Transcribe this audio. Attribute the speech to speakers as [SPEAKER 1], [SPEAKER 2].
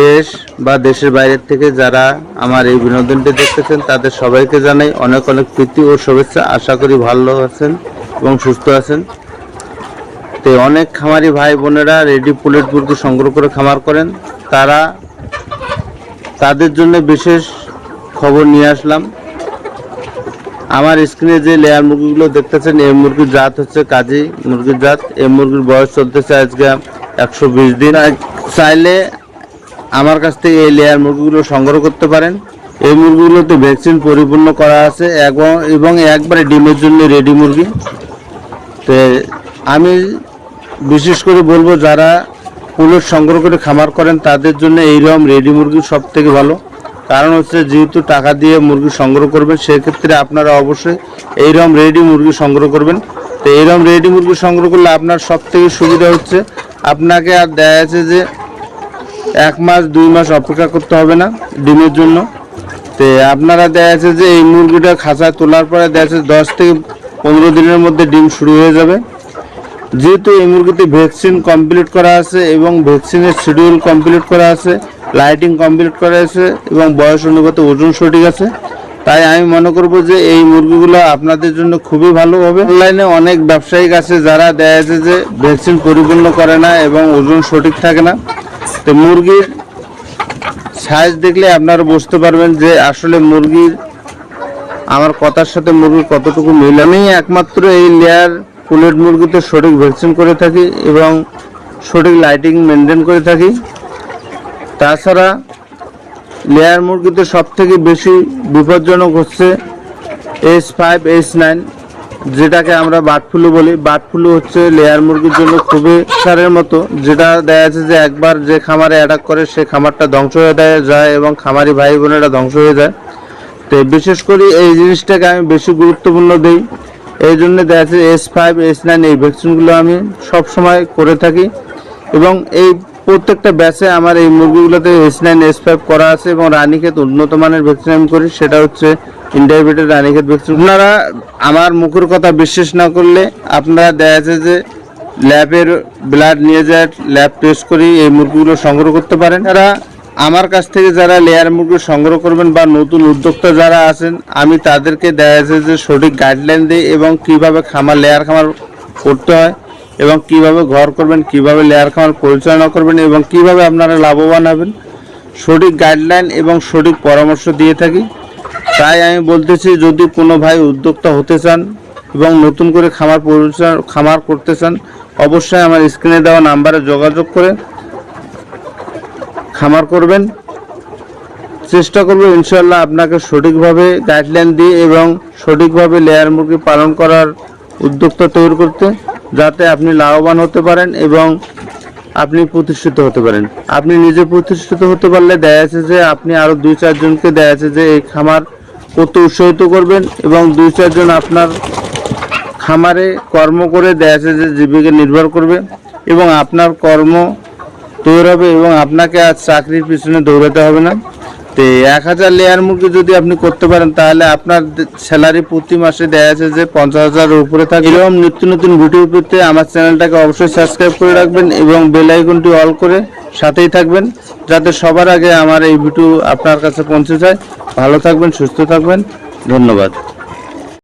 [SPEAKER 1] দেশ বা দেশের বাইরের থেকে যারা আমার এই বিনোদনটি দেখতেছেন, তাদের সবাইকে জানাই অনেক অনেক প্রীতি ও শুভেচ্ছা। আশা করি ভালো আছেন এবং সুস্থ আছেন। তো অনেক খামারি ভাই বোনেরা রেডি পুলেট মুরগি সংগ্রহ করে খামার করেন। তারা তাদের জন্য বিশেষ খবর নিয়ে আসলাম। আমার স্ক্রিনে যে লেয়ার মুরগিগুলো দেখতেছেন, এই মুরগির জাত হচ্ছে কাজী মুরগির জাত। এই মুরগির বয়স চলতেছে আজকে একশো বিশ দিন। চাইলে আমার কাছ থেকে এই লেয়ার মুরগিগুলো সংগ্রহ করতে পারেন। এই মুরগিগুলোতে ভ্যাকসিন পরিপূর্ণ করা আছে এবং এবং একবারে ডিমের জন্য রেডি মুরগি। তো আমি বিশেষ করে বলব, যারা পুলেট সংগ্রহ করে খামার করেন, তাদের জন্য এইরকম রেডি মুরগি সব থেকে ভালো। কারণ হচ্ছে, যেহেতু টাকা দিয়ে মুরগি সংগ্রহ করবেন, সেক্ষেত্রে আপনারা অবশ্যই এইরকম রেডি মুরগি সংগ্রহ করবেন। তো এইরকম রেডি মুরগি সংগ্রহ করলে আপনার সব থেকে সুবিধা হচ্ছে, আপনাকে আর দেখা আছে যে এক মাস, দুই মাস অপেক্ষা করতে হবে না ডিমের জন্য। তো আপনারা দেখা যাচ্ছে যে এই মুরগিটা খাঁচায় তোলার পরে দেখা যাচ্ছে দশ থেকে পনেরো দিনের মধ্যে ডিম শুরু হয়ে যাবে। যেহেতু এই মুরগিতে ভ্যাকসিন কমপ্লিট করা আছে এবং ভ্যাকসিনের শিডিউল কমপ্লিট করা আছে লাইটিং কমপ্লিট করা আছে এবং বয়স অনুপাতে ওজন সঠিক আছে, তাই আমি মনে করব যে এই মুরগিগুলো আপনাদের জন্য খুবই ভালো হবে। অনলাইনে অনেক ব্যবসায়িক আছে যারা দেয় যে ভ্যাকসিন পরিপূর্ণ করে না এবং ওজন সঠিক থাকে না। তো মুরগির সাইজ দেখলে আপনারা বুঝতে পারবেন যে আসলে মুরগির, আমার কথার সাথে মুরগির কতটুকু মিল। আমি একমাত্র এই লেয়ার পুলেট মুরগিতে সঠিক ভ্যাকসিন করে থাকি এবং সঠিক লাইটিং মেনটেন করে থাকি। তাছাড়া লেয়ার মুরগিতে সব থেকে বেশি বিপজ্জনক হচ্ছে এস ফাইভ এস নাইন যেটাকে আমরা বার্ড ফ্লু বলি। বার্ড ফ্লু হচ্ছে লেয়ার মুরগির জন্য খুবই সারের মতো, যেটা দেখা যাচ্ছে যে একবার যে খামারে অ্যাটাক করে, সে খামারটা ধ্বংস হয়ে দেয়, যায় এবং খামারি ভাই বোনেরা ধ্বংস হয়ে যায়। তো বিশেষ করে এই জিনিসটাকে আমি বেশি গুরুত্বপূর্ণ দিই। এই জন্য দেখা যাচ্ছে এস ফাইভ এস নাইন এই ভ্যাকসিনগুলো আমি সব সময় করে থাকি। এবং এই প্রত্যেকটা ব্যাচে আমার এই মুরগিগুলোতে এস নাইন এস ফাইভ করা আছে এবং রানীক্ষেত উন্নত মানের ভ্যাকসিন আমি করি, সেটা হচ্ছে ইন্টারভিটেড রানীক্ষেত ভ্যাকসিন আপনারা আমার মুখের কথা বিশ্বাস না করলে আপনারা দেখা যাচ্ছে যে ল্যাবের ব্লাড নিয়ে যায়, ল্যাব টেস্ট করি, এই মুরগিগুলো সংগ্রহ করতে পারেন। তারা আমার কাছ থেকে যারা লেয়ার মুরগি সংগ্রহ করবেন বা নতুন উদ্যোক্তা যারা আছেন, আমি তাদেরকে দেখা যাচ্ছে যে সঠিক গাইডলাইন দিই এবং কীভাবে খামার লেয়ার খামার করতে হয়। এবং কীভাবে ঘর করবেন, কীভাবে লেয়ার খামার পরিচালনা করবেন এবং কীভাবে আপনারা লাভবান হবেন, সঠিক গাইডলাইন এবং সঠিক পরামর্শ দিয়ে থাকি। তাই আমি বলতেছি, যদি কোনো ভাই উদ্যোক্তা হতে চান এবং নতুন করে খামার পরিচালনা, খামার করতে চান, অবশ্যই আমার স্ক্রিনে দেওয়া নাম্বারে যোগাযোগ করে খামার করবেন। চেষ্টা করব ইনশাল্লাহ আপনাকে সঠিকভাবে গাইডলাইন দিয়ে এবং সঠিকভাবে লেয়ার মুরগি পালন করার উদ্যোক্তা তৈরি করতে। যাতে আপনি লাভবান হতে পারেন এবং আপনি প্রতিষ্ঠিত হতে পারেন। আপনি নিজে প্রতিষ্ঠিত হতে পারলে দেখা যাচ্ছে যে আপনি আরও দুই চারজনকে দেখা যাচ্ছে যে এই খামার করতে উৎসাহিত করবেন এবং দুই চারজন আপনার খামারে কর্ম করে দেখা যাচ্ছে যে জীবিকা নির্ভর করবে এবং আপনার কর্ম তৈরি হবে এবং আপনাকে আর চাকরির পিছনে দৌড়াতে হবে না। তো এক হাজার লেয়ার মুরগি যদি আপনি করতে পারেন, তাহলে আপনার স্যালারি প্রতি মাসে দেওয়া আছে যে পঞ্চাশ হাজারের উপরে থাকে এরকম নিত্য নতুন ভিডিও পেতে আমার চ্যানেলটাকে অবশ্যই সাবস্ক্রাইব করে রাখবেন এবং বেল আইকনটি অল করে সাথেই থাকবেন, যাতে সবার আগে আমার এই ভিডিও আপনার কাছে পৌঁছে যায়। ভালো থাকবেন, সুস্থ থাকবেন। ধন্যবাদ।